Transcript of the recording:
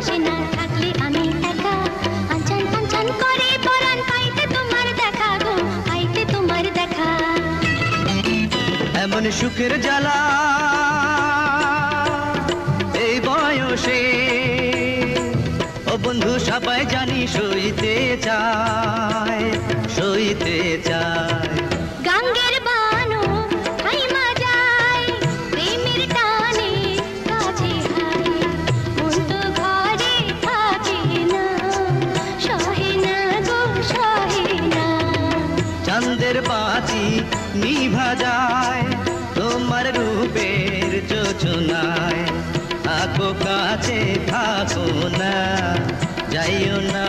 পাশে না থাকলে আমি একা। করে পাইতে তোমার দেখা গো, পাইতে তোমার দেখা। এমন সুখের জ্বালা এই বয়সে ও বন্ধু সবাই জানি সইতে চায়। চাঁদের বাতি নিভা যায়। তোমার রূপের যোজনায় থাকো কাছে থাকো না। যাইও না